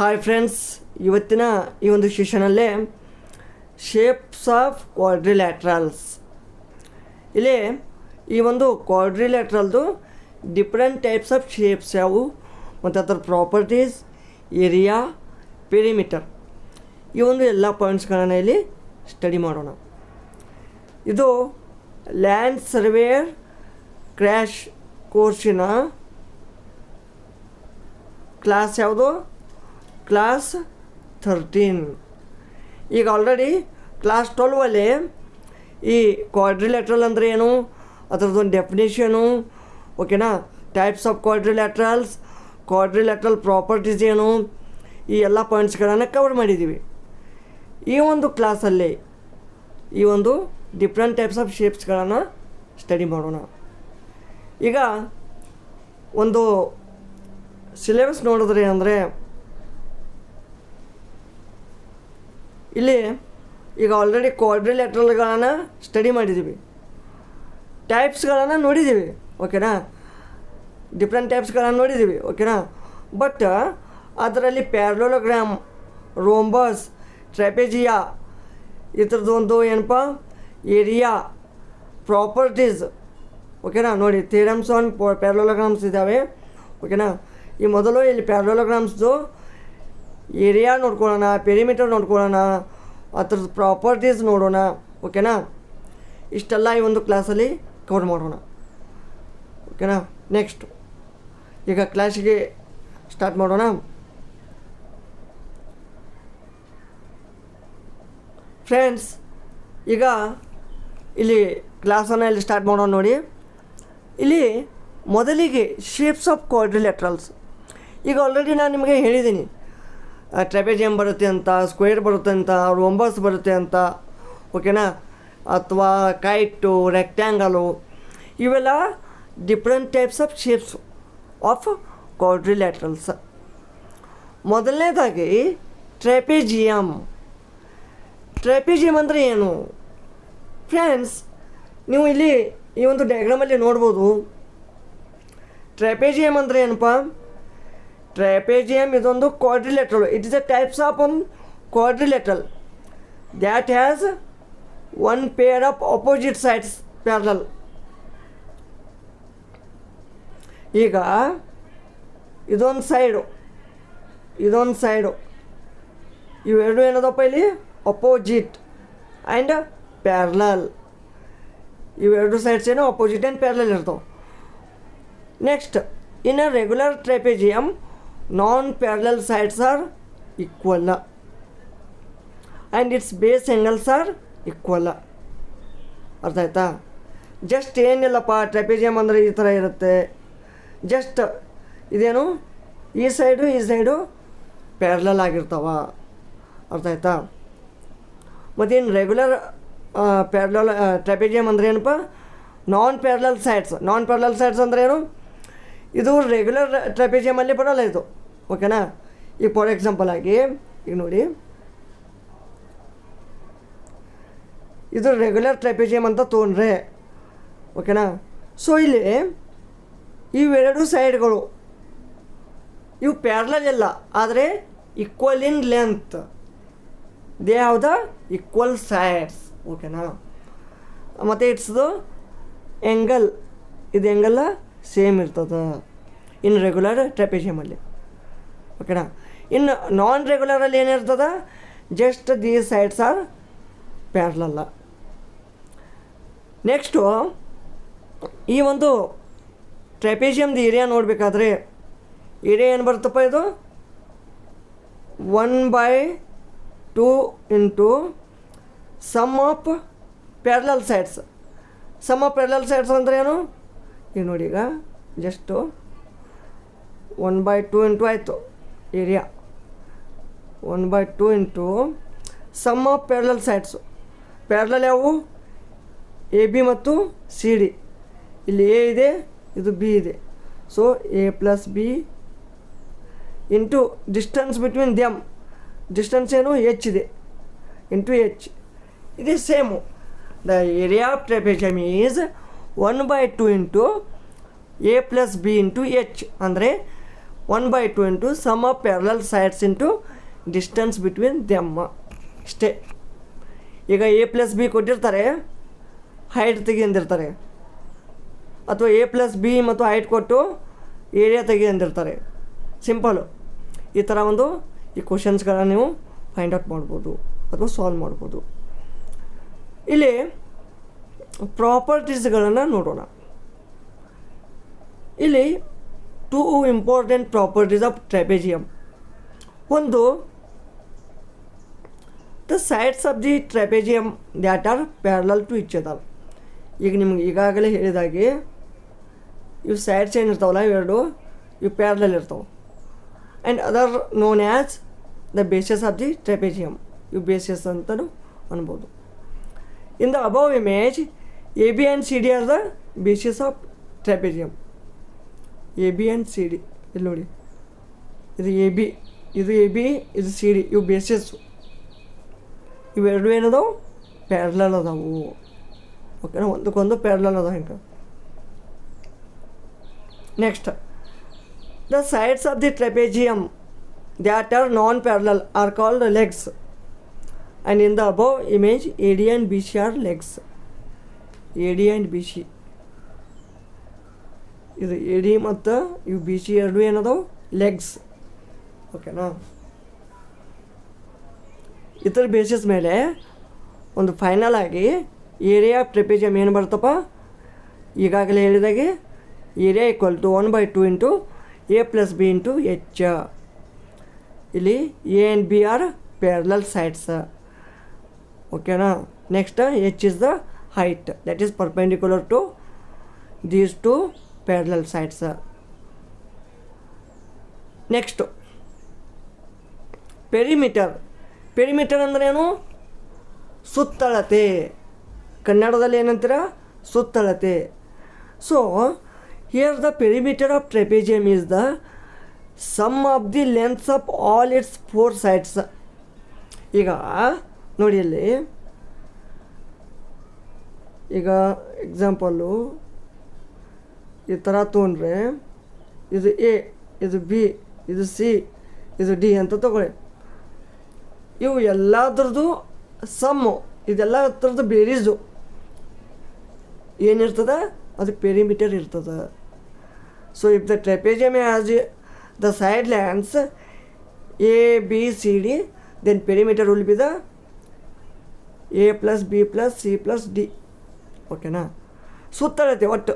Hi friends ಇವತ್ತಿನ ಈ ಒಂದು ಸೆಷನಲ್ಲೇ ಶೇಪ್ಸ್ ಆಫ್ ಕ್ವಾಡ್ರಿಲ್ಯಾಟ್ರಲ್ಸ್ ಇಲ್ಲಿ ಈ ಒಂದು ಕ್ವಾಡ್ರಿಲ್ಯಾಟ್ರಲ್ದು ಡಿಫ್ರೆಂಟ್ ಟೈಪ್ಸ್ ಆಫ್ ಶೇಪ್ಸ್ ಯಾವುವು? ಮತ್ತು ಅದರ ಪ್ರಾಪರ್ಟೀಸ್ ಏರಿಯಾ ಪೆರಿಮೀಟರ್ ಈ ಒಂದು ಎಲ್ಲ ಪಾಯಿಂಟ್ಸ್ಗಳನ್ನು ಇಲ್ಲಿ ಸ್ಟಡಿ ಮಾಡೋಣ. ಇದು ಲ್ಯಾಂಡ್ ಸರ್ವೇರ್ ಕ್ರ್ಯಾಶ್ ಕೋರ್ಸಿನ ಕ್ಲಾಸ್ ಯಾವುದು? ಕ್ಲಾಸ್ ಥರ್ಟೀನ್ ಈಗ ಆಲ್ರೆಡಿ ಕ್ಲಾಸ್ ಟ್ವೆಲ್ವಲ್ಲಿ ಈ ಕ್ವಾಡ್ರಿಲ್ಯಾಟ್ರಲ್ ಅಂದರೆ ಏನು? ಅದರದ್ದೊಂದು ಡೆಫಿನೇಷನು ಓಕೆನಾ types of quadrilaterals quadrilateral properties ಏನು? ಈ ಎಲ್ಲ ಪಾಯಿಂಟ್ಸ್ಗಳನ್ನು ಕವರ್ ಮಾಡಿದ್ದೀವಿ ಈ ಒಂದು ಕ್ಲಾಸಲ್ಲಿ ಈ ಒಂದು ಡಿಫ್ರೆಂಟ್ ಟೈಪ್ಸ್ ಆಫ್ ಶೇಪ್ಸ್ಗಳನ್ನು ಸ್ಟಡಿ ಮಾಡೋಣ. ಈಗ ಒಂದು ಸಿಲೆಬಸ್ ನೋಡಿದ್ರೆ ಅಂದರೆ ಇಲ್ಲಿ ಈಗ ಆಲ್ರೆಡಿ ಕ್ವಾಡ್ರಿಲ್ಯಾಟ್ರಲ್ಗಳನ್ನು ಸ್ಟಡಿ ಮಾಡಿದ್ದೀವಿ ಟೈಪ್ಸ್ಗಳನ್ನು ನೋಡಿದ್ದೀವಿ ಓಕೆನಾ ಡಿಫ್ರೆಂಟ್ ಟೈಪ್ಸ್ಗಳನ್ನು ನೋಡಿದ್ದೀವಿ ಓಕೆನಾ ಬಟ್ ಅದರಲ್ಲಿ ಪ್ಯಾರಲೋಲೋಗ್ರಾಮ್ ರೋಂಬಸ್ ಟ್ರೆಪೆಜಿಯಾ ಈ ಥರದ್ದೊಂದು ಏನಪ್ಪ? ಏರಿಯಾ ಪ್ರಾಪರ್ಟೀಸ್ ಓಕೆನಾ ನೋಡಿ ಥಿಯರಮ್ಸ್ ಆನ್ ಪ್ಯಾರಲೋಲೋಗ್ರಾಮ್ಸ್ ಇದ್ದಾವೆ ಓಕೆನಾ ಈ ಮೊದಲು ಇಲ್ಲಿ ಪ್ಯಾರಲೋಗ್ರಾಮ್ಸ್ದು ಏರಿಯಾ ನೋಡ್ಕೊಳ್ಳೋಣ ಪೆರಿಮೀಟರ್ ನೋಡ್ಕೊಳ್ಳೋಣ, ಅದ್ರದ್ದು ಪ್ರಾಪರ್ಟೀಸ್ ನೋಡೋಣ ಓಕೆನಾ ಇಷ್ಟೆಲ್ಲ ಈ ಒಂದು ಕ್ಲಾಸಲ್ಲಿ ಕವರ್ ಮಾಡೋಣ. ಓಕೆನಾ ನೆಕ್ಸ್ಟ್ ಈಗ ಕ್ಲಾಸಿಗೆ ಸ್ಟಾರ್ಟ್ ಮಾಡೋಣ. ಫ್ರೆಂಡ್ಸ್ ಈಗ ಇಲ್ಲಿ ಕ್ಲಾಸನ್ನು ಇಲ್ಲಿ ಸ್ಟಾರ್ಟ್ ಮಾಡೋಣ ನೋಡಿ. ಇಲ್ಲಿ ಮೊದಲಿಗೆ ಶೇಪ್ಸ್ ಆಫ್ ಕ್ವಾಡ್ರಿಲೆಟ್ರಲ್ಸ್ ಈಗ ಆಲ್ರೆಡಿ ನಾನು ನಿಮಗೆ ಹೇಳಿದ್ದೀನಿ. ಟ್ರೆಪೆಜಿಯಮ್ ಬರುತ್ತೆ ಅಂತ ಸ್ಕ್ವೇರ್ ಬರುತ್ತೆ ಅಂತ ರೊಂಬಸ್ ಬರುತ್ತೆ ಅಂತ ಓಕೆನಾ ಅಥವಾ ಕೈಟು ರೆಕ್ಟ್ಯಾಂಗಲು ಇವೆಲ್ಲ different types of shapes of quadrilaterals ಮೊದಲನೇದಾಗಿ ಟ್ರೆಪೆಜಿಯಮ್ ಟ್ರೆಪೆಜಿಯಮ್ ಅಂದರೆ ಏನು? ಫ್ರೆಂಡ್ಸ್ ನೀವು ಇಲ್ಲಿ ಈ ಒಂದು ಡಯಾಗ್ರಾಮಲ್ಲಿ ನೋಡ್ಬೋದು. ಟ್ರೆಪೆಜಿಯಮ್ ಅಂದರೆ ಏನಪ್ಪ? ಟ್ರೆಪೆಜಿಯಮ್ ಇದೊಂದು quadrilateral it is a types of one quadrilateral that has one pair of opposite sides parallel. ಈಗ ಇದೊಂದು ಸೈಡು ಇದೊಂದು ಸೈಡು ಇವೆರಡು ಏನದಪ್ಪ ಇಲ್ಲಿ? ಅಪೋಸಿಟ್ ಆ್ಯಂಡ್ ಪ್ಯಾರಲಲ್ ಇವೆರಡು ಸೈಡ್ಸ್ ಏನು ಅಪೋಸಿಟ್ ಆ್ಯಂಡ್ ಪ್ಯಾರಲಲ್ ಇರ್ತಾವೆ. Next in a regular trapezium parallel sides are equal. And its base angles are equal. ಅರ್ಥ ಆಯ್ತಾ ಜಸ್ಟ್ ಏನಿಲ್ಲಪ್ಪ ಟ್ರೆಪೆಜಿಯಮ್ ಅಂದರೆ ಈ ಥರ ಇರುತ್ತೆ. ಜಸ್ಟ್ ಇದೇನು? ಈ ಸೈಡು ಈ ಸೈಡು ಪ್ಯಾರಲಲ್ ಆಗಿರ್ತಾವ. ಅರ್ಥ ಆಯ್ತಾ ಮತ್ತೇನು ರೆಗ್ಯುಲರ್ ಪ್ಯಾರಲಲ್ ಟ್ರೆಪೆಜಿಯಮ್ ಅಂದರೆ ಏನಪ್ಪ? Non parallel sides non parallel sides ಅಂದರೆ ಏನು? ಇದು ರೆಗ್ಯುಲರ್ ಟ್ರೆಪೆಜಿಯಮಲ್ಲಿ ಬರೋಲ್ಲ ಇದು. ಓಕೆನಾ? ಈಗ ಫಾರ್ ಎಕ್ಸಾಂಪಲ್ ಆಗಿ, ಈಗ ನೋಡಿ. ಇದು ರೆಗ್ಯುಲರ್ ಟ್ರೆಪೆಜಿಯಮ್ ಅಂತ ತೊಗೊಂಡ್ರೆ ಓಕೆನಾ? ಸೊ ಇಲ್ಲಿ ಇವೆರಡು ಸೈಡ್ಗಳು ಇವು ಪ್ಯಾರ್ಲಲ್ ಇಲ್ಲ ಆದರೆ equal in length they have the equal sides ಓಕೆನಾ? ಮತ್ತು ಇಟ್ಸ್ದು ಎಂಗಲ್ ಇದು ಎಂಗಲ್ಲ ಸೇಮ್ ಇರ್ತದೆ. ಇನ್ ರೆಗ್ಯುಲರ್ ಟ್ರೆಪೆಜಿಯಮಲ್ಲಿ ಓಕೆನಾ? ಇನ್ನು ನಾನ್ ರೆಗ್ಯುಲರಲ್ಲಿ ಏನಿರ್ತದೆ just these sides are parallel next ಈ ಒಂದು ಟ್ರೆಪೇಜಿಯಮ್ದು ಏರಿಯಾ ನೋಡಬೇಕಾದ್ರೆ ಏರಿಯಾ ಏನು ಬರುತ್ತಪ್ಪ ಇದು? One by two into sum of parallel sides sum of parallel sides ಅಂದರೆ ಏನು? ಈಗ ನೋಡಿ ಈಗ just one by two into ಆಯಿತು. Area one by two into sum of parallel sides parallel ಯಾವುವು ಎ ಬಿ ಮತ್ತು ಸಿ ಡಿ ಇಲ್ಲಿ A ಇದೆ, ಇದು ಬಿ ಇದೆ. So A plus B into distance between them distance ಏನು? ಎಚ್ ಇದೆ. Into H ಇದೆ same the area of trapezium is one by two into A plus B into H ಅಂದರೆ one by two into sum of parallel sides into distance between ದೆಮ್ಮ ಇಷ್ಟೇ ಈಗ A plus B ಕೊಟ್ಟಿರ್ತಾರೆ height ತೆಗಿ ಅಂದಿರ್ತಾರೆ ಅಥವಾ A plus B ಮತ್ತು height ಕೊಟ್ಟು area ತೆಗೆಯಂದಿರ್ತಾರೆ. ಸಿಂಪಲು ಈ ಥರ ಒಂದು ಈ ಕ್ವಶನ್ಸ್ಗಳನ್ನ ನೀವು ಫೈಂಡ್ ಔಟ್ ಮಾಡ್ಬೋದು ಅಥವಾ ಸಾಲ್ವ್ ಮಾಡ್ಬೋದು. ಇಲ್ಲಿ ಪ್ರಾಪರ್ಟೀಸ್ಗಳನ್ನು ನೋಡೋಣ. ಇಲ್ಲಿ two important properties of trapezium ಒಂದು the sides of the trapezium that are parallel to each other ಈಗ ನಿಮ್ಗೆ ಈಗಾಗಲೇ ಹೇಳಿದಾಗೆ ಇವು ಸೈಡ್ಸ್ ಏನಿರ್ತಾವಲ್ಲ ಇವೆರಡು, ಇವು ಪ್ಯಾರಲಲ್ ಇರ್ತಾವೆ. And other known as the bases of the trapezium ಇವು ಬೇಸಸ್ ಅಂತಲೂ ಅನ್ಬೋದು. In the above image A B and C D are the basis of trapezium A B and C D ಇಲ್ಲಿ ನೋಡಿ. ಇದು A B ಇದು A B ಇದು C D ಇವು bases ಇವೆರಡು ಏನದಾವು? ಪ್ಯಾರ್ಲಲ್ ಅದಾವು. ಓಕೆನಾ ಒಂದಕ್ಕೊಂದು ಪ್ಯಾರ್ಲಲ್ ಅದಾವ ಹಿಂಗೆ. Next the sides of the trapezium that are non parallel are called legs and in the above image A D and B C are legs A D and B C ಇದು ಎಡಿ ಮತ್ತು ಇವು B C ಎರಡು ಏನದಾವು? Legs ಓಕೆನಾ ಇತರ basis ಮೇಲೆ ಒಂದು final ಆಗಿ ಏರಿಯಾ ಆಫ್ ಟ್ರೆಪೇಜಿಯಮ್ ಏನು ಬರ್ತಪ್ಪ? ಈಗಾಗಲೇ ಹೇಳಿದಾಗೆ area equal to one by two into A plus B into H ಇಲ್ಲಿ A and B are parallel sides ಓಕೆನಾ next H is the height that is perpendicular to these two parallel sides next perimeter perimeter ಅಂದ್ರೇನು? ಸುತ್ತಳತೆ. ಕನ್ನಡದಲ್ಲಿ ಏನಂತೀರ? ಸುತ್ತಳತೆ. So here the perimeter of trapezium is the sum of the lengths of all its four sides ಈಗ, ನೋಡಿ ಅಲ್ಲಿ ಈಗ example ಈ ಥರ ತೊಗೊಂಡ್ರೆ ಇದು ಎ, ಇದು ಬಿ, ಇದು ಸಿ, ಇದು ಡಿ ಅಂತ ತಗೊಳ್ಳಿ. ಇವು ಎಲ್ಲದ್ರದ್ದು ಸಮ್ಮು. ಇದೆಲ್ಲ ಥರದ್ದು ಬೇರೀಸು. ಏನಿರ್ತದೆ? ಅದು ಪೆರಿಮೀಟರ್ ಇರ್ತದೆ. So if the trapezium has the side lands A B C D then perimeter will be the A plus B plus C plus D ಓಕೆನಾ ಸುತ್ತಳತೆ ಒಟ್ಟು.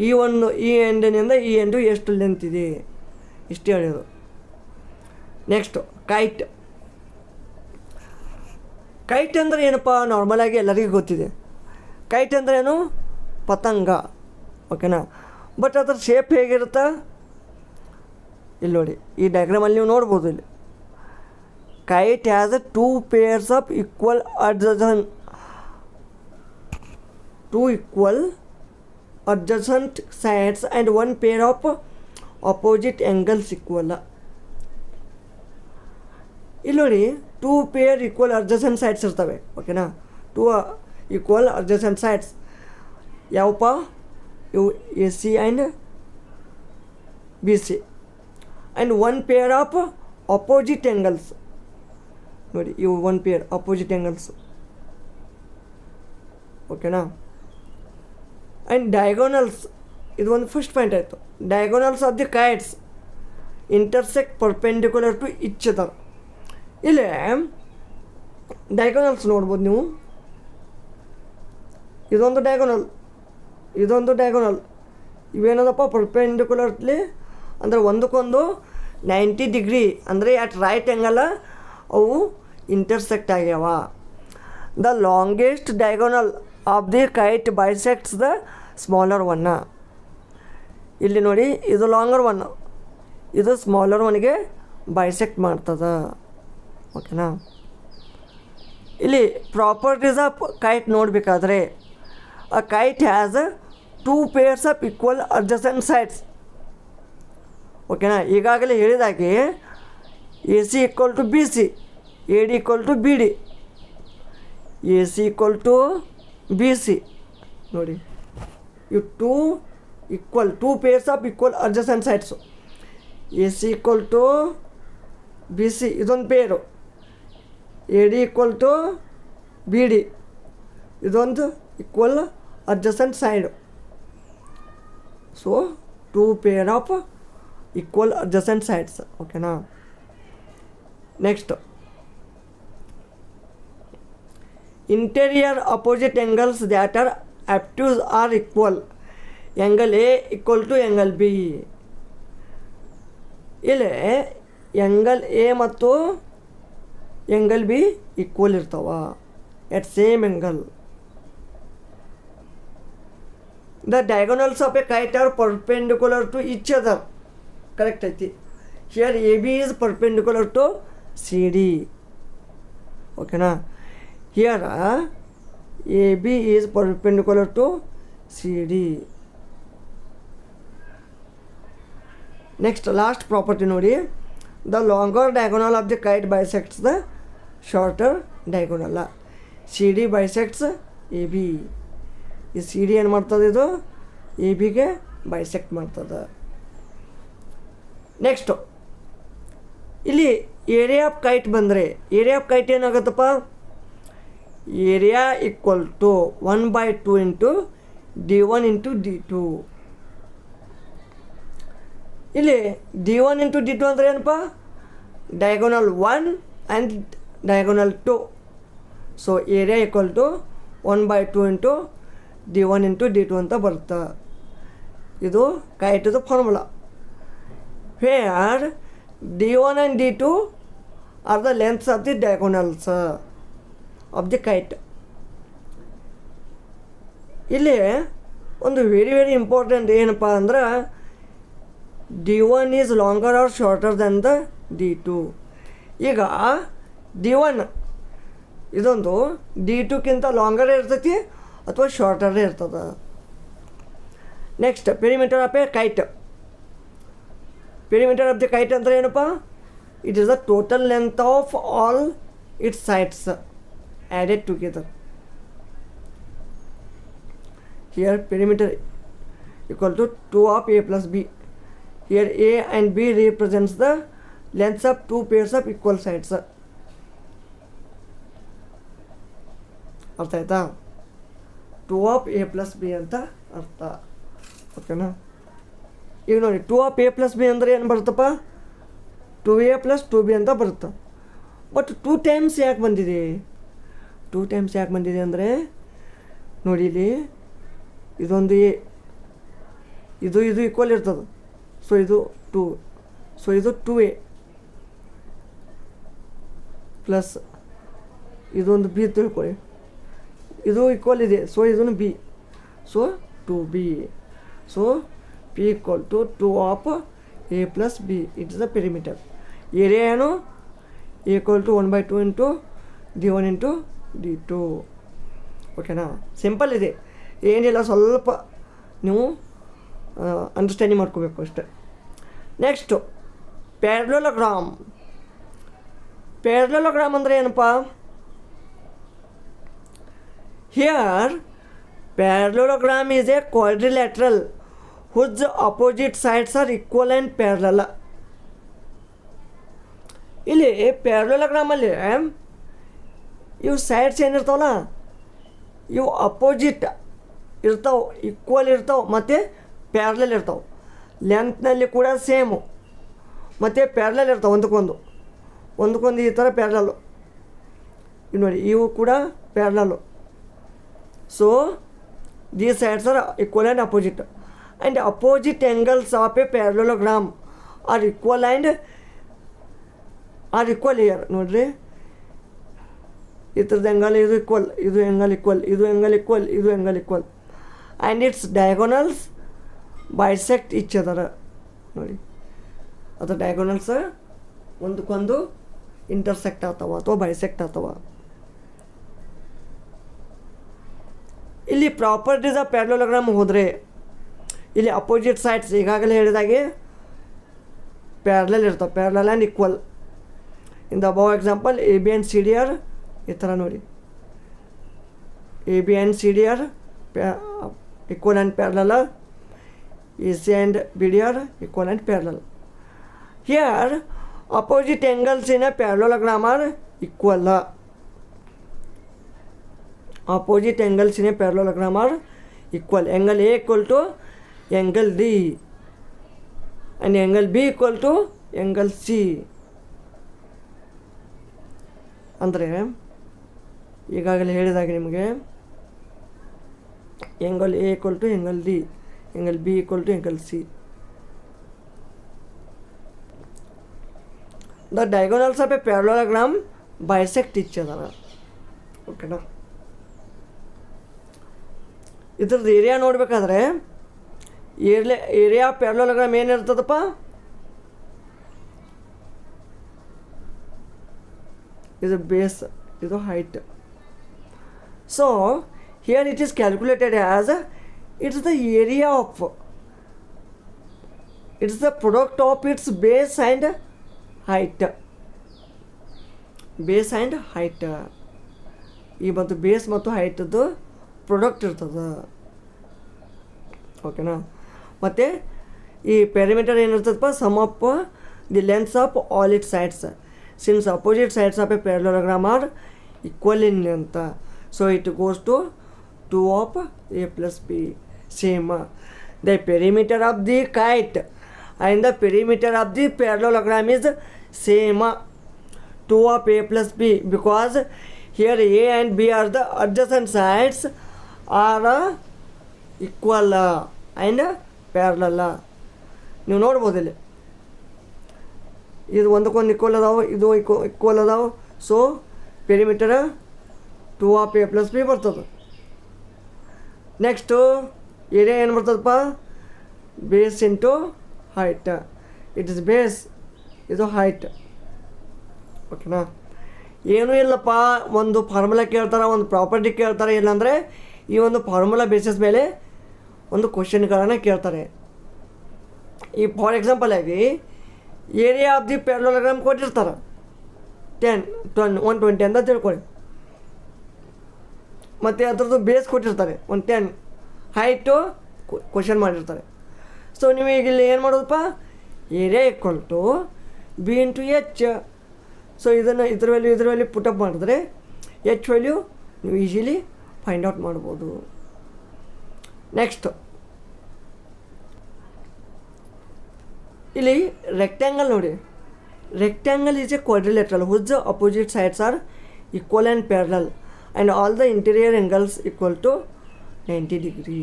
ಈ ಒಂದು, ಈ ಎಂಡಿನಿಂದ ಈ ಎಂಡು ಎಷ್ಟು ಲೆಂತ್ ಇದೆ? ಇಷ್ಟು ಹೇಳಿದ್ರು ನೆಕ್ಸ್ಟು ಕೈಟ್ ಕೈಟ್ ಅಂದರೆ ಏನಪ್ಪ? ನಾರ್ಮಲಾಗಿ ಎಲ್ಲರಿಗೂ ಗೊತ್ತಿದೆ. ಕೈಟ್ ಅಂದರೆ ಏನು? ಪತಂಗ. ಓಕೆನಾ ಬಟ್ ಅದ್ರ ಶೇಪ್ ಹೇಗಿರುತ್ತೆ? ಇಲ್ಲಿ ನೋಡಿ. ಈ ಡಯಾಗ್ರಾಮಲ್ಲಿ ನೀವು ನೋಡ್ಬೋದು ಇಲ್ಲಿ. Kite has a two pairs of equal adjacent two equal adjacent sides and one pair of opposite angles equal ಇಲ್ಲಿ ನೋಡಿ two pair equal adjacent sides ಇರ್ತವೆ ಓಕೆನಾ ಟೂ ಈಕ್ವಲ್ ಅಡ್ಜಸೆಂಟ್ ಸೈಡ್ಸ್ ಯಾವಪ್ಪ? ಇವು A C and B C and one pair of opposite angles ನೋಡಿ, ಇವು one pair opposite angles ಓಕೆನಾ and diagonals ಇದು ಒಂದು ಫಸ್ಟ್ ಪಾಯಿಂಟ್ ಆಯಿತು. Diagonals of the kites intersect perpendicular to each other ಇಲ್ಲಿ diagonals ನೋಡ್ಬೋದು ನೀವು. ಇದೊಂದು ಡಯಾಗೋನಲ್ ಇದೊಂದು ಡಯಾಗೋನಲ್ ಇವೇನದಪ್ಪ? ಪರ್ಪೆಂಡಿಕ್ಯುಲರ್ಲಿ ಅಂದರೆ ಒಂದಕ್ಕೊಂದು ನೈಂಟಿ ಡಿಗ್ರಿ ಅಂದರೆ ಅಟ್ ರೈಟ್ ಆ್ಯಂಗಲ್ ಅವು ಇಂಟರ್ಸೆಕ್ಟ್ ಆಗ್ಯಾವ. The longest diagonal of the kite bisects the smaller ಒನ್ನ ಇಲ್ಲಿ ನೋಡಿ, ಇದು ಲಾಂಗರ್ ಒನ್ ಇದು ಸ್ಮಾಲರ್ ಒನ್ಗೆ ಬೈಸೆಕ್ಟ್ ಮಾಡ್ತದ. ಓಕೆನಾ ಇಲ್ಲಿ ಪ್ರಾಪರ್ಟೀಸ್ ಆಫ್ ಕೈಟ್ ನೋಡಬೇಕಾದ್ರೆ ಆ kite has two pairs of equal adjacent sides ಓಕೆನಾ ಈಗಾಗಲೇ ಹೇಳಿದಾಗೆ A C equal to B C A D equal to B D A C equal to B C ನೋಡಿ. ಇವು two equal two pairs of equal adjacent sides A C equal to B C ಇದೊಂದು pair A D equal to B D ಇದೊಂದು equal adjacent side so two pair of equal adjacent sides ಓಕೆನಾ next interior opposite angles that are aptuse are equal angle A equal to angle B ಇಲ್ಲಿ angle A ಮತ್ತು angle B equal ಇರ್ತಾವ at same angle the diagonals of a kite are perpendicular to each other correct ಐತಿ here A B is perpendicular to C D ಓಕೆನಾ here is perpendicular to C D next last property ನೋಡಿ. Diagonal of the kite bisects the shorter ಡಯಾಗೋನಲ್ಲ C D bisects A B ಈ C D ಏನು ಮಾಡ್ತದೆ ಇದು? A ಬಿಗೆ bisect ಮಾಡ್ತದೆ. Next ಇಲ್ಲಿ area of kite ಬಂದರೆ ಏರಿಯಾ ಆಫ್ ಕೈಟ್ ಏನಾಗುತ್ತಪ್ಪ? Area equal to one by two into D one into D two ಇಲ್ಲಿ D one into D two ಅಂದರೆ ಏನಪ್ಪ? Diagonal one and diagonal two so area equal to one by two into D one into D two ಅಂತ ಬರುತ್ತೆ. ಇದು ಕೈಟದ formula where D one and D two are the lengths of the diagonals of the kite ಇಲ್ಲಿ ಒಂದು very very important ಏನಪ್ಪ ಅಂದ್ರೆ D one is longer or shorter then the D two ಈಗ D one ಇದೊಂದು D ಟುಕ್ಕಿಂತ ಲಾಂಗರೇ ಇರ್ತೈತಿ ಅಥವಾ ಶಾರ್ಟರ್ ಇರ್ತದೆ. Next perimeter of a kite perimeter of the kite ಅಂದ್ರೆ ಏನಪ್ಪ? It is the total length of all its sides added together here perimeter equal to 2 of a plus b. Here a and b represents the lengths of two pairs of equal sides. ಅರ್ಥ ಆಯ್ತಾ? Two of A plus B ಅಂತ ಅರ್ಥ. ಓಕೆನಾ ಈಗ ನೋಡಿ two of A plus B ಅಂದರೆ ಏನು ಬರುತ್ತಪ್ಪ? Two A plus two B ಅಂತ ಬರುತ್ತೆ. ಬಟ್ ಟೂ ಟೈಮ್ಸ್ ಯಾಕೆ ಬಂದಿದೆ? ಟೂ ಟೈಮ್ಸ್ ಯಾಕೆ ಬಂದಿದೆ ಅಂದರೆ, ನೋಡಿ ಇಲ್ಲಿ, ಇದೊಂದು ಇದು ಇದು ಈಕ್ವಲ್ ಇರ್ತದೆ. ಸೊ ಇದು ಟೂ ಸೊ ಇದು ಟೂ ಎ. ಪ್ಲಸ್ ಇದೊಂದು ಬಿ ತಿಳ್ಕೊಳ್ಳಿ. ಇದು ಈಕ್ವಲ್ ಇದೆ. ಸೊ ಇದನ್ನು B so two B so P equal to two of A plus B it's the perimeter area ಏನು? Equal to one by two into D one into D two ಓಕೆನಾ simple ಇದೆ. ಏನಿಲ್ಲ, ಸ್ವಲ್ಪ ನೀವು understanding ಮಾಡ್ಕೋಬೇಕು ಅಷ್ಟೆ. Next ಪ್ಯಾರ್ಲೋಲೋಗ್ರಾಮ್ parallelogram ಅಂದರೆ ಏನಪ್ಪ? Here parallelogram is a quadrilateral whose opposite sides are equal and parallel ಇಲ್ಲಿ ಪ್ಯಾರ್ಲೋಲಗ್ರಾಮಲ್ಲಿ ಇವು ಸೈಡ್ಸ್ ಏನಿರ್ತಾವಲ್ಲ ಇವು ಅಪೋಸಿಟ್ ಇರ್ತಾವೆ ಈಕ್ವಲ್ ಇರ್ತಾವೆ, ಮತ್ತು ಪ್ಯಾರ್ಲಲ್ ಇರ್ತಾವೆ. ಲೆಂತ್ನಲ್ಲಿ ಕೂಡ ಸೇಮು ಮತ್ತು ಪ್ಯಾರ್ಲಲ್ ಇರ್ತಾವೆ, ಒಂದಕ್ಕೊಂದು. ಒಂದಕ್ಕೊಂದು ಈ ಥರ ಪ್ಯಾರ್ಲಲ್ಲು ನೋಡಿ, ಇವು ಕೂಡ parallel so the sides are equal and opposite and opposite angles of a parallelogram are equal and are equal here ನೋಡ್ರಿ. ಇದ್ರದ್ದು ಎಂಗಲ್ ಇದು ಇಕ್ವಲ್ ಇದು ಎಂಗಲ್ ಇಕ್ವಲ್ ಇದು ಎಂಗಲ್ ಇಕ್ವಲ್ ಇದು angle equal and its diagonals bisect each other ನೋಡಿ. ಅದು diagonals ಒಂದಕ್ಕೊಂದು intersect ಆಗ್ತಾವ ಅಥವಾ ಬೈಸೆಕ್ಟ್ ಆಗ್ತಾವ. ಇಲ್ಲಿ ಪ್ರಾಪರ್ಟೀಸ್ ಆಫ್ ಪ್ಯಾರಲೋಗ್ರಾಮ್ ಹೋದರೆ, ಇಲ್ಲಿ ಅಪೋಸಿಟ್ ಸೈಡ್ಸ್ ಈಗಾಗಲೇ ಹೇಳಿದಾಗೆ ಪ್ಯಾರಲಲ್ ಇರ್ತಾವೆ. Parallel and equal in the above example A B and C D are ಈ ಥರ ನೋಡಿ A B and C D are ಪ್ಯಾ equal and parallel AC and BD are equal and parallel. Here, opposite angles in a parallelogram are equal. Opposite angles in a parallelogram are equal. Angle A equal to angle D and angle B equal to angle C. ಅಂದರೆ ಈಗಾಗಲೇ ಹೇಳಿದಾಗ ನಿಮಗೆ. Angle A equal to angle D, angle B equal to angle C. The diagonals of a parallelogram bisect each other ಓಕೆನಾ ಇದ್ರದ್ದು area ನೋಡಬೇಕಾದ್ರೆ ಏರ್ಲೆ area parallelogram ಏನಿರ್ತದಪ್ಪ ಇದು base ಇದು height so here it is calculated as its the area of its the product of its base and height. Base and height ಈ ಮತ್ತು base ಮತ್ತು ಹೈಟದ್ದು product ಇರ್ತದೆ. ಓಕೆನಾ ಮತ್ತು ಈ perimeter ಏನಿರ್ತದಪ್ಪ sum of the lengths of all it sides since opposite sides of a parallelogram are equal in ಅಂತ so it goes to two of A plus B same the perimeter of the kite and the perimeter of the parallelogram is same 2 of a plus b because here a and b are the adjacent sides are uh, equal uh, and parallel ನೀವು ನೋಡ್ಬೋದು ಇಲ್ಲಿ ಇದು ಒಂದಕ್ಕೊಂದು equal ಅದಾವೆ ಇದು ಇಕ್ವ equal ಅದಾವೆ so perimeter two of A plus B ಬರ್ತದೆ. Next area ಏನು ಬರ್ತದಪ್ಪ? Base into height. It is base, ಇದು ಹೈಟ್. ಓಕೆನಾ? ಏನೂ ಇಲ್ಲಪ್ಪ, ಒಂದು ಫಾರ್ಮುಲಾ ಕೇಳ್ತಾರೆ, ಒಂದು ಪ್ರಾಪರ್ಟಿ ಕೇಳ್ತಾರೆ, ಇಲ್ಲಾಂದರೆ ಈ ಒಂದು ಫಾರ್ಮುಲಾ ಬೇಸಿಸ್ ಮೇಲೆ ಒಂದು ಕ್ವಶನ್ಗಳನ್ನು ಕೇಳ್ತಾರೆ. ಈ ಫಾರ್ ಎಕ್ಸಾಂಪಲ್ ಆಗಿ, ಏರಿಯಾ ಆಫ್ ದಿ ಪ್ಯಾರಲೋಗ್ರಾಮ್ ಕೊಟ್ಟಿರ್ತಾರೆ. ಟೆನ್ ಟ್ವೆನ್ ಒನ್ ಟ್ವೆಂಟಿ ಅಂತ ತಿಳ್ಕೊಳ್ಳಿ. ಮತ್ತು ಅದ್ರದ್ದು ಬೇಸ್ ಕೊಟ್ಟಿರ್ತಾರೆ. ಒಂದು ಟೆನ್ ಹೈಟು ಕ್ವಶನ್ ಮಾಡಿರ್ತಾರೆ ಸೊ ನೀವು ಈಗ ಇಲ್ಲಿ ಏನು ಮಾಡೋದಪ್ಪ? Area equal to B into H so ಇದನ್ನು ಇದ್ರ ವ್ಯಾಲ್ಯೂ ಇದ್ರ ವ್ಯಾಲ್ಯೂ ಪುಟಪ್ ಮಾಡಿದ್ರೆ ಎಚ್ ವ್ಯಾಲ್ಯೂ ನೀವು ಈಸಿಲಿ ಫೈಂಡ್ ಔಟ್ ಮಾಡ್ಬೋದು. ನೆಕ್ಸ್ಟ್ ಇಲ್ಲಿ ರೆಕ್ಟ್ಯಾಂಗಲ್ ನೋಡಿ. Rectangle is a quadrilateral whose opposite sides are equal and parallel and all the interior equal to to ninety degree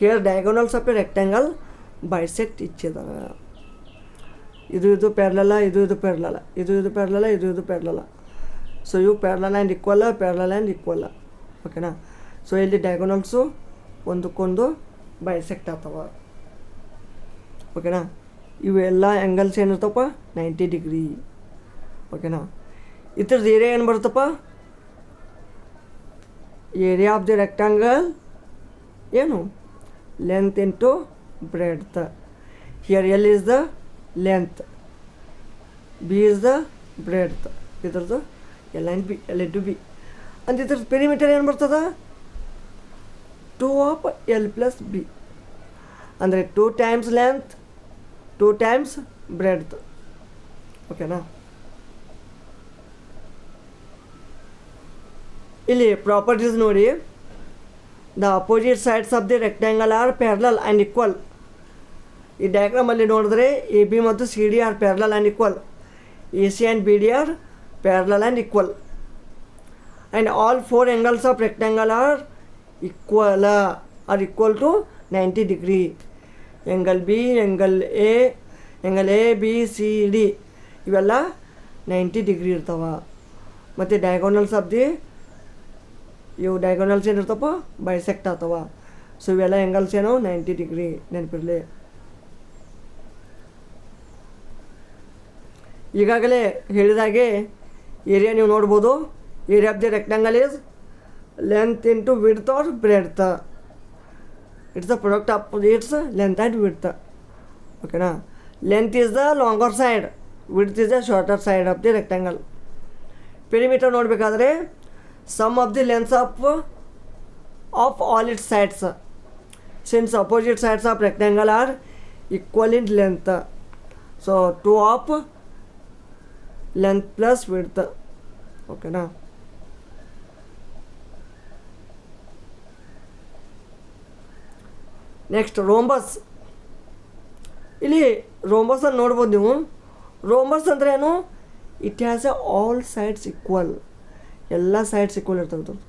here of a rectangle, bisect bisect other. ಇದು ಇದು parallel ಇದು ಇದು parallel ಇದು ಇದು parallel ಇದು ಇದು parallel so ಇವು parallel and ಈಕ್ವಲ್ಲ ಪ್ಯಾರ್ಲಲ್ ಆ್ಯಂಡ್ ಈಕ್ವಲ್ಲ ಓಕೆನಾ ಸೊ ಇಲ್ಲಿ ಡಯಾಗೋನಲ್ಸು ಒಂದಕ್ಕೊಂದು ಬೈಸೆಕ್ಟ್ ಆಗ್ತವ. ಓಕೆನಾ ಇವೆಲ್ಲ ಆ್ಯಂಗಲ್ಸ್ ಏನಿರ್ತಪ್ಪ ನೈಂಟಿ ಡಿಗ್ರಿ ಓಕೆನಾ ಇದ್ರದ್ದು ಏರಿಯಾ ಏನು ಬರುತ್ತಪ್ಪ? Area of the rectangle? ಏನು? Length into breadth here L is the length B is the breadth ಇದ್ರದ್ದು L and B L into B ಅಂತ ಇದ್ರದ್ದು ಪೆರಿಮೀಟರ್ ಏನು ಬರ್ತದೆ? Two of L plus B ಅಂದರೆ two times length two times breadth ಓಕೆನಾ ಇಲ್ಲಿ properties ನೋಡಿ. The opposite sides of the rectangle are parallel and equal ಈ ಡಯಾಗ್ರಾಮಲ್ಲಿ ನೋಡಿದ್ರೆ ಎ ಬಿ ಮತ್ತು C D are parallel and equal A C and B D are parallel and equal and all four angles of rectangle are equal are equal to ninety degree angle B angle A angle A B C D ಇವೆಲ್ಲ ninety degree ಇರ್ತಾವ. ಮತ್ತು diagonals of the ಇವು diagonals ಏನಿರ್ತಪ್ಪ bisect ಆಗ್ತವ. So ಇವೆಲ್ಲ angles ಏನೋ ninety degree ನೆನಪಿರಲಿ. ಈಗಾಗಲೇ ಹೇಳಿದಾಗೆ ಏರಿಯಾ ನೀವು ನೋಡ್ಬೋದು. Area of the rectangle is length into width or breadth its the product of its length and width ಓಕೆನಾ length is the longer side width is the shorter side of the rectangle perimeter ನೋಡಬೇಕಾದ್ರೆ sum of the lengths of of all its sides since opposite sides of rectangle are equal in length so two of length plus width ಓಕೆನಾ next rhombus ಇಲ್ಲಿ rhombus ಅಂತ ನೋಡ್ಬೋದು ನೀವು. Rhombus ಅಂದ್ರೆ ಏನು? It has a all sides equal ಎಲ್ಲ sides equal ಇರ್ತವೆ ಇದ್ರದ್ದು.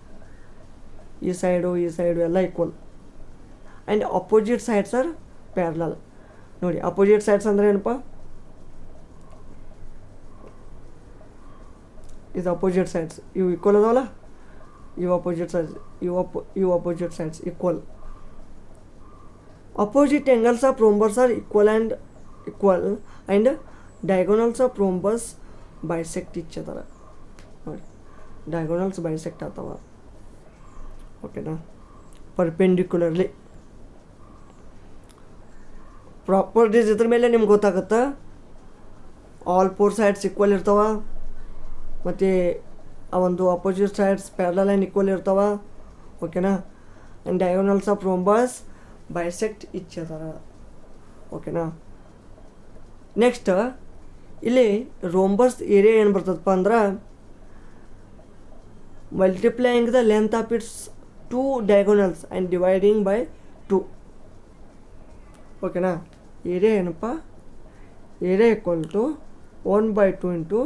ಈ ಸೈಡು ಈ ಸೈಡು ಎಲ್ಲ equal and opposite sides are parallel ನೋಡಿ ಅಪೋಸಿಟ್ ಸೈಡ್ಸ್ ಅಂದ್ರೆ ಏನಪ್ಪ? ಇದು ಅಪೋಸಿಟ್ ಸೈಡ್ಸ್ ಇವು ಈಕ್ವಲ್ ಅದಾವಲ್ಲ? ಇವು ಅಪೋಸಿಟ್ ಸೈಡ್ಸ್ ಇವು ಅಪೋ ಇವು opposite sides equal opposite angles of rhombus are equal and equal. And diagonals of rhombus bisect each other. ನೋಡಿ ಡಯಾಗೋನಲ್ಸ್ ಬೈಸೆಕ್ಟ್ ಆಗ್ತಾವ. ಓಕೆನಾ ಪರ್ಪೆಂಡಿಕ್ಯುಲರ್ಲಿ ಪ್ರಾಪರ್ಟೀಸ್ ಇದ್ರ ಮೇಲೆ ನಿಮ್ಗೆ ಗೊತ್ತಾಗುತ್ತೆ? ಆಲ್ ಫೋರ್ ಸೈಡ್ಸ್ ಈಕ್ವಲ್ ಇರ್ತಾವ. ಮತ್ತು ಆ ಒಂದು opposite sides parallel and equal ಇರ್ತಾವ. ಓಕೆನಾ and diagonals of rhombus bisect each other ಓಕೆನಾ ನೆಕ್ಸ್ಟ್ ಇಲ್ಲಿ ರೋಂಬಸ್ ಏರಿಯಾ ಏನು ಬರ್ತದಪ್ಪ ಅಂದ್ರೆ multiplying the length of its two diagonals and dividing by two ಓಕೆನಾ ಏರಿಯಾ ಏನಪ್ಪ? Area equal to one by two into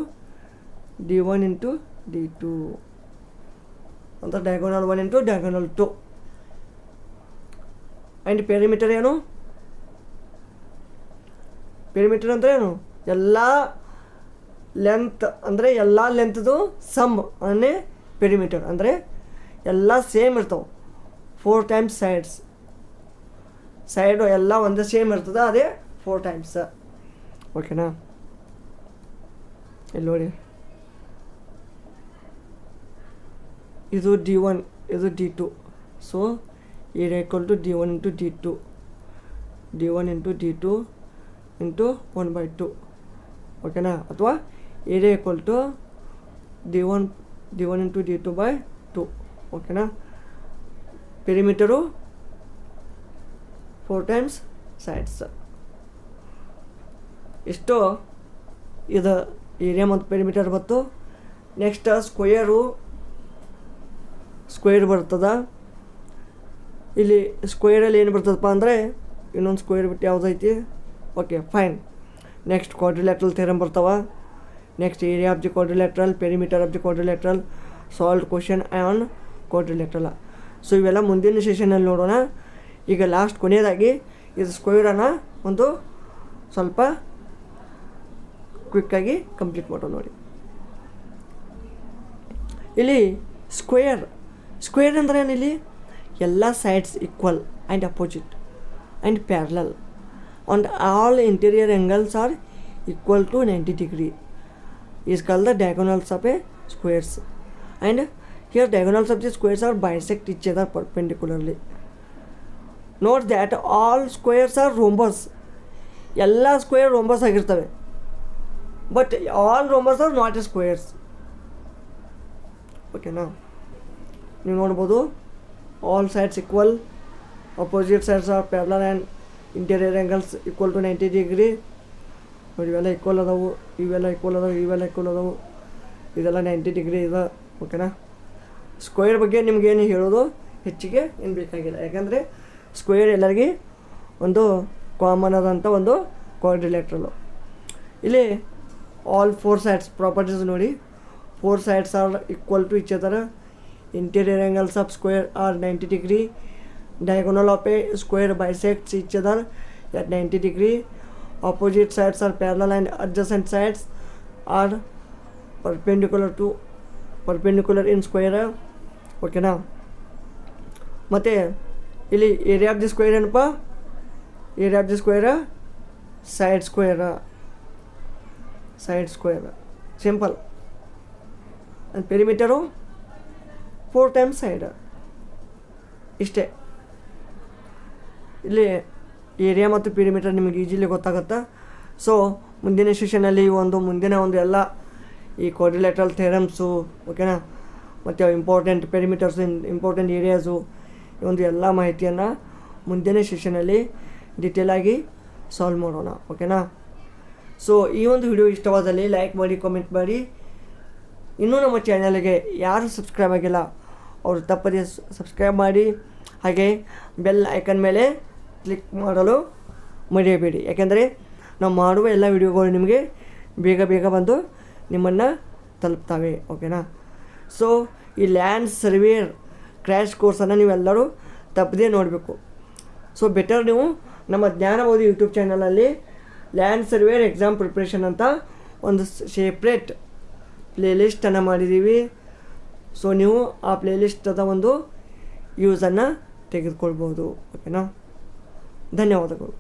D one into D two ಅಂತ diagonal one into diagonal two and perimeter ಏನು? Perimeter ಅಂದರೆ ಏನು? ಎಲ್ಲ length ಅಂದರೆ ಎಲ್ಲ ಲೆಂತ್ದು some ಅನ್ನೇ ಪೆರಿಮೀಟರ್ ಅಂದರೆ ಎಲ್ಲ ಸೇಮ್ ಇರ್ತಾವೆ. ಫೋರ್ ಟೈಮ್ಸ್ ಸೈಡ್ಸ್ ಸೈಡು ಎಲ್ಲ ಒಂದೇ ಸೇಮ್ ಇರ್ತದೆ, ಅದೇ ಫೋರ್ ಟೈಮ್ಸ್ ಓಕೆನಾ ಇಲ್ಲಿ ನೋಡಿ. ಇದು ಡಿ ಒನ್ ಇದು D two so area equal to D one into D two D one into D two into one by two ಓಕೆನಾ ಅಥವಾ area equal to D one D one into D two by two ಓಕೆನಾ perimeter four times sides ಇಷ್ಟು ಇದು area ಮತ್ತು perimeter ಬಂತು next square square ಬರ್ತದೆ. ಇಲ್ಲಿ ಸ್ಕ್ವೇರಲ್ಲಿ ಏನು ಬರ್ತದಪ್ಪ ಅಂದರೆ ಇನ್ನೊಂದು ಸ್ಕ್ವೇರ್ ಬಿಟ್ಟು ಯಾವುದೈತಿ? Okay fine next quadrilateral theorem ಬರ್ತಾವ. Next area of the quadrilateral, perimeter of the quadrilateral, solve question on quadrilateral so ಇವೆಲ್ಲ ಮುಂದಿನ ಸೆಷನಲ್ಲಿ ನೋಡೋಣ. ಈಗ ಲಾಸ್ಟ್ ಕೊನೆಯದಾಗಿ ಇದು ಸ್ಕ್ವೇರನ್ನು ಒಂದು ಸ್ವಲ್ಪ ಕ್ವಿಕ್ಕಾಗಿ ಕಂಪ್ಲೀಟ್ ಮಾಡೋಣ ನೋಡಿ. ಇಲ್ಲಿ ಸ್ಕ್ವೇರ್ ಸ್ಕ್ವೇರ್ ಅಂದ್ರೆ ಏನಿಲ್ಲಿ ಎಲ್ಲ sides equal and opposite and parallel on all interior angles are equal to ninety degree is called the diagonals of a squares and here diagonals of the squares are bisect each other perpendicularly note that all squares are rhombus ಎಲ್ಲ square rhombus ಆಗಿರ್ತವೆ but all rhombus are not a squares ಓಕೆನಾ ನೀವು ನೋಡ್ಬೋದು all sides equal opposite sides are parallel and interior angles equal to ninety degree ಇವೆಲ್ಲ equal ಅದಾವು ಇವೆಲ್ಲ equal ಅದಾವು ಇವೆಲ್ಲ ಈಕ್ವಲ್ ಅದಾವು ಇದೆಲ್ಲ ನೈಂಟಿ ಡಿಗ್ರಿ ಇದೆ ಓಕೆನಾ ಸ್ಕ್ವೇರ್ ಬಗ್ಗೆ ನಿಮಗೇನು ಹೇಳೋದು? ಹೆಚ್ಚಿಗೆ ಏನು ಬೇಕಾಗಿಲ್ಲ. ಯಾಕಂದರೆ ಸ್ಕ್ವೇರ್ ಎಲ್ಲರಿಗೆ ಒಂದು ಕಾಮನ್ ಆದಂಥ ಒಂದು ಕ್ವಾಡ್ರಿಲೇಟ್ರಲ್ಲು ಇಲ್ಲಿ ಆಲ್ ಫೋರ್ ಸೈಡ್ಸ್ ಪ್ರಾಪರ್ಟೀಸ್ ನೋಡಿ. Four sides are equal to each other interior angles of square are ninety degree diagonal of a square bisects each other at 90 degree. opposite sides are parallel and adjacent sides are perpendicular to perpendicular in square ಓಕೆನಾ ಮತ್ತು ಇಲ್ಲಿ area of the square ಏನಪ್ಪ area of the square side square side square simple and perimeter four times side ಇಷ್ಟೇ ಇಲ್ಲಿ area ಮತ್ತು perimeter ನಿಮಗೆ easily ಗೊತ್ತಾಗುತ್ತೆ? So ಮುಂದಿನ ಸೆಷನಲ್ಲಿ ಒಂದು ಮುಂದಿನ ಒಂದು ಎಲ್ಲ ಈ ಕೋರ್ಡಿಲೇಟ್ರಲ್ ಥೇರಮ್ಸು ಓಕೆನಾ ಮತ್ತು ಇಂಪಾರ್ಟೆಂಟ್ ಪೆರಿಮೀಟರ್ಸ್ ಇಂಪಾರ್ಟೆಂಟ್ ಏರಿಯಾಸು ಈ ಒಂದು ಎಲ್ಲ ಮಾಹಿತಿಯನ್ನು ಮುಂದಿನ ಸೆಷನಲ್ಲಿ ಡಿಟೇಲಾಗಿ ಸಾಲ್ವ್ ಮಾಡೋಣ ಓಕೆನಾ ಸೊ ಈ ಒಂದು ವಿಡಿಯೋ ಇಷ್ಟವಾದಲ್ಲಿ ಲೈಕ್ ಮಾಡಿ ಕಾಮೆಂಟ್ ಮಾಡಿ. ಇನ್ನೂ ನಮ್ಮ ಚಾನಲ್ಗೆ ಯಾರು ಸಬ್ಸ್ಕ್ರೈಬ್ ಆಗಿಲ್ಲ, ಅವರು ತಪ್ಪದೇ ಸಬ್ಸ್ಕ್ರೈಬ್ ಮಾಡಿ. ಹಾಗೆ ಬೆಲ್ ಐಕನ್ ಮೇಲೆ ಕ್ಲಿಕ್ ಮಾಡಲು ಮರೆಯಬೇಡಿ ಯಾಕೆಂದರೆ ನಾವು ಮಾಡುವ ಎಲ್ಲ ವಿಡಿಯೋಗಳು ನಿಮಗೆ ಬೇಗ ಬೇಗ ಬಂದು ನಿಮ್ಮನ್ನು ತಲುಪ್ತವೆ. ಓಕೆನಾ? ಸೊ ಈ ಲ್ಯಾಂಡ್ ಸರ್ವೇರ್ ಕ್ರ್ಯಾಶ್ ಕೋರ್ಸನ್ನು ನೀವೆಲ್ಲರೂ ತಪ್ಪದೇ ನೋಡಬೇಕು. ಸೊ ಬೆಟರ್ ನೀವು ನಮ್ಮ ಜ್ಞಾನಬೋಧಿ ಯೂಟ್ಯೂಬ್ ಚಾನಲಲ್ಲಿ ಲ್ಯಾಂಡ್ ಸರ್ವೇರ್ ಎಕ್ಸಾಮ್ ಪ್ರಿಪ್ರೇಷನ್ ಅಂತ ಒಂದು ಸೇಪ್ರೇಟ್ ಪ್ಲೇಲಿಸ್ಟನ್ನು ಮಾಡಿದ್ದೀವಿ. ಸೊ ನೀವು ಆ ಪ್ಲೇಲಿಸ್ಟದ ಒಂದು ಯೂಸನ್ನು ತೆಗೆದುಕೊಳ್ಬೋದು. ಓಕೆನಾ? ಧನ್ಯವಾದಗಳು